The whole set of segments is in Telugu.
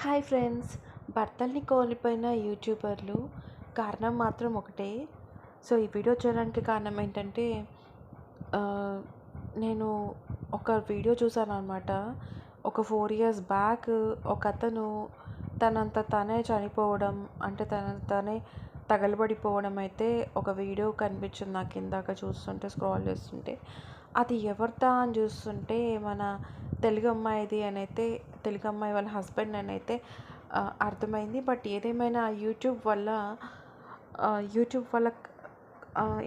Hi friends. భర్తల్ని కోల్పోయిన యూట్యూబర్లు కారణం మాత్రం ఒకటే. సో ఈ వీడియో చేయడానికి కారణం ఏంటంటే నేను ఒక వీడియో చూసాను అనమాట ఒక ఫోర్ ఇయర్స్ బ్యాక్ ఒక అతను తనంత తనే చనిపోవడం అంటే తన తనే తగలబడిపోవడం అయితే ఒక వీడియో కనిపించింది నాకు ఇందాక చూస్తుంటే స్క్రాల్ చేస్తుంటే. అది ఎవరిదా అని చూస్తుంటే మన తెలుగు అమ్మాయిది అని అయితే తెలుగు అమ్మాయి వాళ్ళ హస్బెండ్ అని అయితే అర్థమైంది. బట్ ఏదేమైనా యూట్యూబ్ వల్ల యూట్యూబ్ వల్ల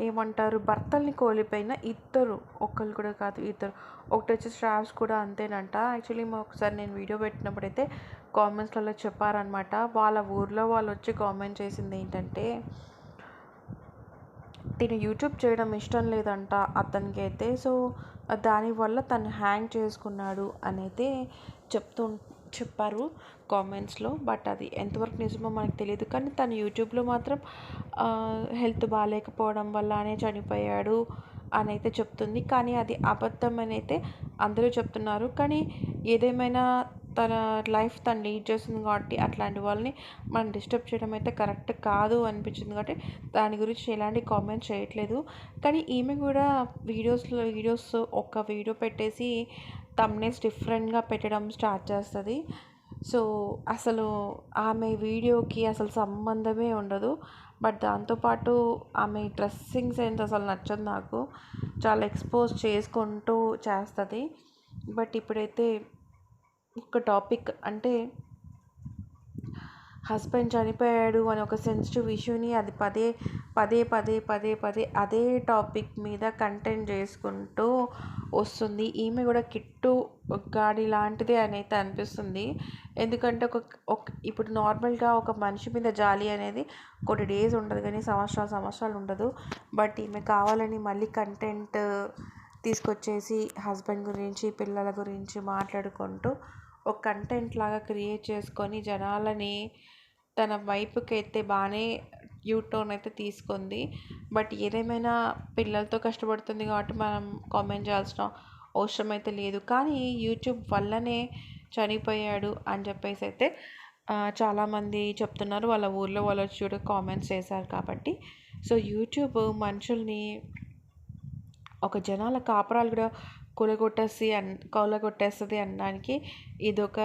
ఏమంటారు భర్తల్ని కోల్పోయిన ఇద్దరు ఒక్కరు కూడా కాదు ఇద్దరు. ఒకటి వచ్చి స్ట్రాప్స్ కూడా అంతేనంట. యాక్చువల్లీ మా ఒకసారి నేను వీడియో పెట్టినప్పుడు అయితే కామెంట్స్లలో చెప్పారనమాట వాళ్ళ ఊర్లో వాళ్ళు వచ్చి కామెంట్ చేసింది ఏంటంటే తిను యూట్యూబ్ చేయడం ఇష్టం లేదంట అతనికి అయితే సో దానివల్ల తను హ్యాంగ్ చేసుకున్నాడు అని అయితే చెప్తూ చెప్పారు కామెంట్స్లో. బట్ అది ఎంతవరకు నిజమో మనకు తెలియదు. కానీ తను యూట్యూబ్లో మాత్రం హెల్త్ బాగాలేకపోవడం వల్లనే చనిపోయాడు అని అయితే చెప్తుంది. కానీ అది అబద్ధం అని అయితే అందరూ చెప్తున్నారు. కానీ ఏదేమైనా తన లైఫ్ తను లీడ్ చేస్తుంది కాబట్టి అట్లాంటి వాళ్ళని మనం డిస్టర్బ్ చేయడం అయితే కరెక్ట్ కాదు అనిపించింది కాబట్టి దాని గురించి ఎలాంటి కామెంట్ చేయట్లేదు. కానీ ఈమె కూడా వీడియోస్లో వీడియోస్ ఒక వీడియో పెట్టేసి తమ్నేస్ డిఫరెంట్గా పెట్టడం స్టార్ట్ చేస్తుంది. సో అసలు ఆమె వీడియోకి అసలు సంబంధమే ఉండదు. బట్ దాంతోపాటు ఆమె డ్రెస్సింగ్ సెన్స్ అసలు నచ్చదు నాకు. చాలా ఎక్స్పోజ్ చేసుకుంటూ చేస్తుంది. బట్ ఇప్పుడైతే ఒక టాపిక్ అంటే హస్బెండ్ చనిపోయాడు అని ఒక సెన్సిటివ్ ఇష్యూని అది పదే పదే పదే పదే పదే అదే టాపిక్ మీద కంటెంట్ చేసుకుంటూ వస్తుంది. ఈమె కూడా కిట్టు గాడి లాంటిదే అని అయితే అనిపిస్తుంది. ఎందుకంటే ఒక ఒక ఇప్పుడు నార్మల్గా ఒక మనిషి మీద జాలి అనేది కొన్ని డేస్ ఉండదు కానీ సంవత్సరాలు సంవత్సరాలు ఉండదు. బట్ ఈమె కావాలని మళ్ళీ కంటెంట్ తీసుకొచ్చేసి హస్బెండ్ గురించి పిల్లల గురించి మాట్లాడుకుంటూ ఒక కంటెంట్ లాగా క్రియేట్ చేసుకొని జనాలని తన వైపుకి అయితే బాగానే యూటర్న్ అయితే తీసుకుంది. బట్ ఏదేమైనా పిల్లలతో కష్టపడుతుంది కాబట్టి మనం కామెంట్ చేయాల్సిన అవసరం అయితే లేదు. కానీ యూట్యూబ్ వల్లనే చనిపోయాడు అని చెప్పేసి అయితే చాలామంది చెప్తున్నారు. వాళ్ళ ఊర్లో వాళ్ళు వచ్చి కూడా కామెంట్స్ చేశారు కాబట్టి. సో యూట్యూబ్ మనుషుల్ని ఒక జనాల కాపురాలు కూడా కూలగొట్టేసి అన్ కూలగొట్టేస్తుంది అనడానికి ఇదొక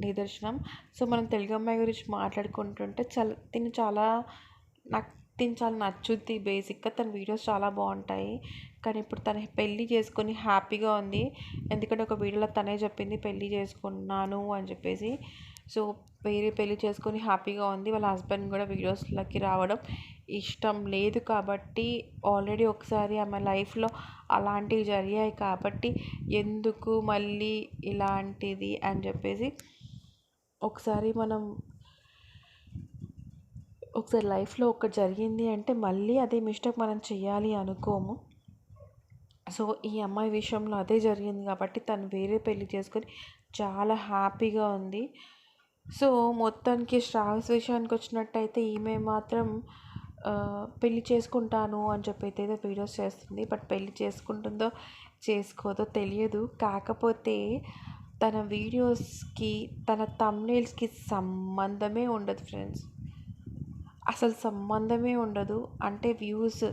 నిదర్శనం. సో మనం తెలుగు అమ్మాయి గురించి మాట్లాడుకుంటుంటే చాలా తిని చాలా నాకు తిని చాలా నచ్చుద్ది బేసిక్గా. తన వీడియోస్ చాలా బాగుంటాయి. కానీ ఇప్పుడు తను పెళ్ళి చేసుకొని హ్యాపీగా ఉంది. ఎందుకంటే ఒక వీడియోలో తనే చెప్పింది పెళ్ళి చేసుకున్నాను అని చెప్పేసి. సో వేరే పెళ్ళి చేసుకొని హ్యాపీగా ఉంది. వాళ్ళ హస్బెండ్ కూడా వీడియోస్లోకి రావడం ఇష్టం లేదు కాబట్టి ఆల్రెడీ ఒకసారి ఆమె లైఫ్లో అలాంటివి జరిగాయి కాబట్టి ఎందుకు మళ్ళీ ఇలాంటిది అని చెప్పేసి ఒకసారి మనం ఒకసారి లైఫ్లో ఒకటి జరిగింది అంటే మళ్ళీ అదే మిస్టేక్ మనం చేయాలి అనుకోము. సో ఈ అమ్మాయి విషయంలో అదే జరిగింది కాబట్టి తను వేరే పెళ్ళి చేసుకొని చాలా హ్యాపీగా ఉంది. సో మొత్తానికి శ్రావస్ విషయానికి వచ్చినట్టయితే ఈమె మాత్రం పెళ్ళి పెళ్ళి చేసుకుంటాను అని చెప్పి అయితే వీడియోస్ చేస్తుంది. బట్ పెళ్ళి చేసుకుంటుందో చేసుకోదో తెలియదు. కాకపోతే తన వీడియోస్కి తన తమ్నేల్స్కి సంబంధమే ఉండదు ఫ్రెండ్స్. అసలు సంబంధమే ఉండదు. అంటే వ్యూస్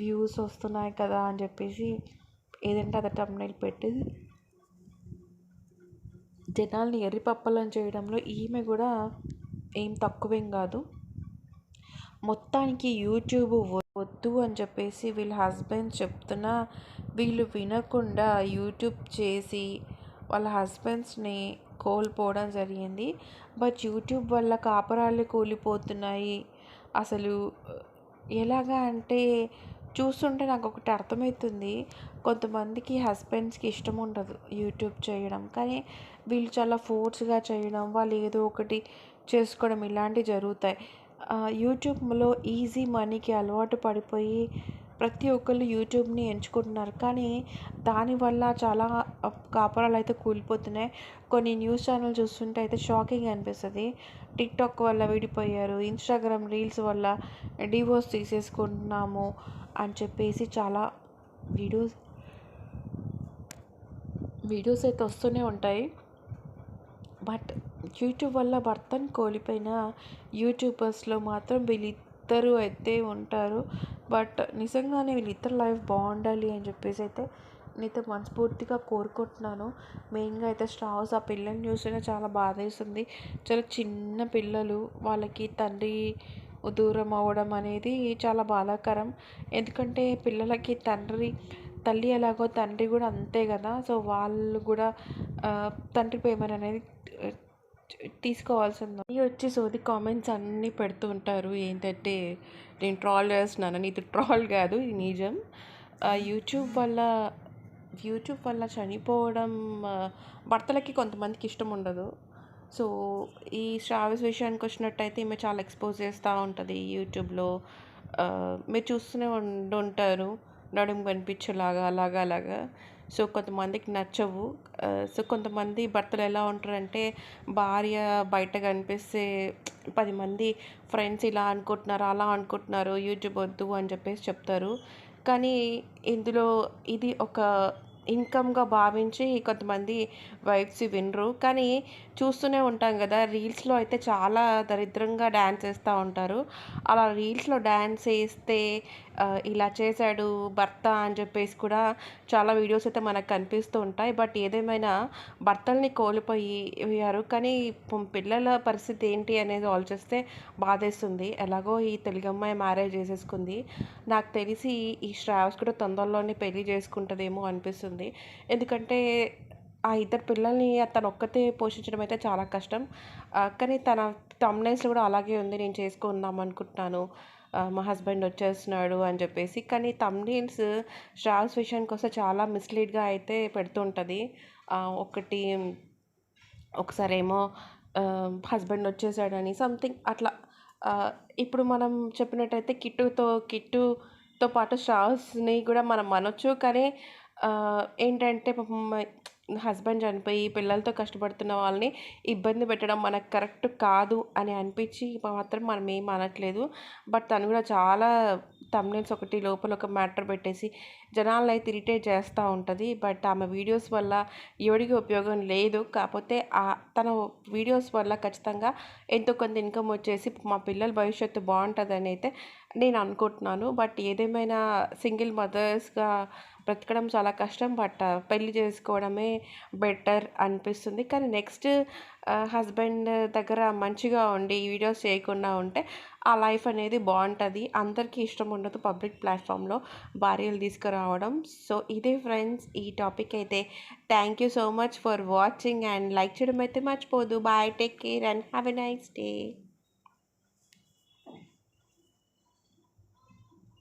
వ్యూస్ వస్తున్నాయి కదా అని చెప్పేసి ఏదంటే అది తమ్నైల్ పెట్టి జనాల్ని ఎర్రిపప్పలను చేయడంలో ఈమె కూడా ఏం తక్కువేం కాదు. మొత్తానికి యూట్యూబ్ వద్దు అని చెప్పేసి వీళ్ళ హస్బెండ్స్ చెప్తున్నా వీళ్ళు వినకుండా యూట్యూబ్ చేసి వాళ్ళ హస్బెండ్స్ని కోల్పోవడం జరిగింది. బట్ యూట్యూబ్ వల్ల కాపురాలు కూలిపోతున్నాయి. అసలు ఎలాగా అంటే చూస్తుంటే నాకు ఒకటి అర్థమవుతుంది కొంతమందికి హస్బెండ్స్కి ఇష్టం ఉండదు యూట్యూబ్ చేయడం. కానీ వీళ్ళు చాలా ఫోర్స్గా చేయడం వాళ్ళు ఏదో ఒకటి చేసుకోవడం ఇలాంటివి జరుగుతాయి. యూట్యూబ్లో ఈజీ మనీకి అలవాటు పడిపోయి ప్రతి ఒక్కళ్ళు యూట్యూబ్ని ఎంచుకుంటున్నారు. కానీ దానివల్ల చాలా కాపురాలు అయితే కూలిపోతున్నాయి. కొన్ని న్యూస్ ఛానల్ చూస్తుంటే అయితే షాకింగ్ అనిపిస్తుంది. టిక్టాక్ వల్ల విడిపోయారు. ఇన్స్టాగ్రామ్ రీల్స్ వల్ల డివోర్స్ తీసేసుకుంటున్నాము అని చెప్పేసి చాలా వీడియోస్ వీడియోస్ అయితే వస్తూనే ఉంటాయి. బట్ యూట్యూబ్ వల్ల భర్తను కోల్పోయిన యూట్యూబర్స్లో మాత్రం ఇద్దరు అయితే ఉంటారు. బట్ నిజంగానే వీళ్ళిద్దరు లైఫ్ బాగుండాలి అని చెప్పేసి అయితే నేనైతే మనస్ఫూర్తిగా కోరుకుంటున్నాను. మెయిన్గా అయితే స్ట్రావ్స్ ఆ పిల్లల్ని చూస్తేనే చాలా బాధేస్తుంది చాలా చిన్న పిల్లలు వాళ్ళకి తండ్రి దూరం అవ్వడం అనేది చాలా బాధాకరం. ఎందుకంటే పిల్లలకి తండ్రి తల్లి ఎలాగో తండ్రి కూడా అంతే కదా. సో వాళ్ళు కూడా తండ్రి ప్రేమ అనేది తీసుకోవాల్సింది. ఈ వచ్చి సోది కామెంట్స్ అన్నీ పెడుతూ ఉంటారు. ఏంటంటే నేను ట్రాల్ చేస్తున్నాను. ఇది ట్రాల్ కాదు ఇది నిజం. యూట్యూబ్ వల్ల యూట్యూబ్ వల్ల చనిపోవడం భర్తలకి కొంతమందికి ఇష్టం ఉండదు. సో ఈ శ్రావస్ విషయానికి వచ్చినట్టయితే ఈమె చాలా ఎక్స్పోజ్ చేస్తూ ఉంటుంది యూట్యూబ్లో మీరు చూస్తూనే ఉండుంటారు నడుము కనిపించేలాగా అలాగా అలాగా. సో కొంతమందికి నచ్చవు. సో కొంతమంది భర్తలు ఎలా ఉంటారంటే భార్య బయట కనిపిస్తే పది మంది ఫ్రెండ్స్ ఇలా అనుకుంటున్నారు అలా అనుకుంటున్నారు యూట్యూబ్ వద్దు అని చెప్పేసి చెప్తారు. కానీ ఇందులో ఇది ఒక ఇన్కమ్గా భావించి కొంతమంది వైఫ్స్ వినరు. కానీ చూస్తూనే ఉంటాం కదా రీల్స్లో అయితే చాలా దరిద్రంగా డ్యాన్స్ వేస్తూ ఉంటారు. అలా రీల్స్లో డ్యాన్స్ వేస్తే ఇలా చేశాడు భర్త అని చెప్పేసి కూడా చాలా వీడియోస్ అయితే మనకు కనిపిస్తూ ఉంటాయి. బట్ ఏదేమైనా భర్తల్ని కోల్పోయారు. కానీ పిల్లల పరిస్థితి ఏంటి అనేది ఆలోచిస్తే బాధేస్తుంది. ఎలాగో ఈ తెలుగు అమ్మాయి మ్యారేజ్ చేసేసుకుంది. నాకు తెలిసి ఈ శ్రావస్ కూడా తొందరలోనే పెళ్ళి చేసుకుంటుందేమో అనిపిస్తుంది. ఎందుకంటే ఆ ఇద్దరు పిల్లల్ని తను ఒక్కతే పోషించడం అయితే చాలా కష్టం. కానీ తన తమ్నైల్స్లో కూడా అలాగే ఉంది. నేను చేసుకుందాం అనుకుంటున్నాను. మా హస్బెండ్ వచ్చేస్తున్నాడు అని చెప్పేసి. కానీ తమ్నీల్స్ శ్రావ్స్ విషయానికి వస్తే చాలా మిస్లీడ్గా అయితే పెడుతుంటుంది. ఒకటి ఒకసారి ఏమో హస్బెండ్ వచ్చేసాడని సంథింగ్ అట్లా. ఇప్పుడు మనం చెప్పినట్టయితే కిట్టుతో కిట్టుతో పాటు స్ట్రావ్స్ని కూడా మనం అనొచ్చు. కానీ ఏంటంటే పాపం హస్బెండ్ చనిపోయి పిల్లలతో కష్టపడుతున్న వాళ్ళని ఇబ్బంది పెట్టడం మనకు కరెక్ట్ కాదు అని అనిపించి మాత్రం మనం ఏం అనట్లేదు. బట్ తను కూడా చాలా తమ్నేల్స్ ఒకటి లోపల ఒక మ్యాటర్ పెట్టేసి జనాలను అయితే ఇరిటేట్ చేస్తూ ఉంటుంది. బట్ ఆమె వీడియోస్ వల్ల ఎవడికి ఉపయోగం లేదు. కాకపోతే తన వీడియోస్ వల్ల ఖచ్చితంగా ఎంతో కొంత ఇన్కమ్ వచ్చేసి మా పిల్లల భవిష్యత్తు బాగుంటుందని అయితే నేను అనుకుంటున్నాను. బట్ ఏదేమైనా సింగిల్ మదర్స్గా బ్రతకడం చాలా కష్టం. బట్ పెళ్ళి చేసుకోవడమే బెటర్ అనిపిస్తుంది. కానీ నెక్స్ట్ హస్బెండ్ దగ్గర మంచిగా ఉండి వీడియోస్ చేయకుండా ఉంటే ఆ లైఫ్ అనేది బాగుంటుంది. అందరికీ ఇష్టం ఉండదు పబ్లిక్ ప్లాట్ఫామ్లో భార్యలు తీసుకురావడం. సో ఇదే ఫ్రెండ్స్ ఈ టాపిక్ అయితే thank you so much for watching and like చేయడం అయితే మర్చిపోదు bye take care and have a nice day.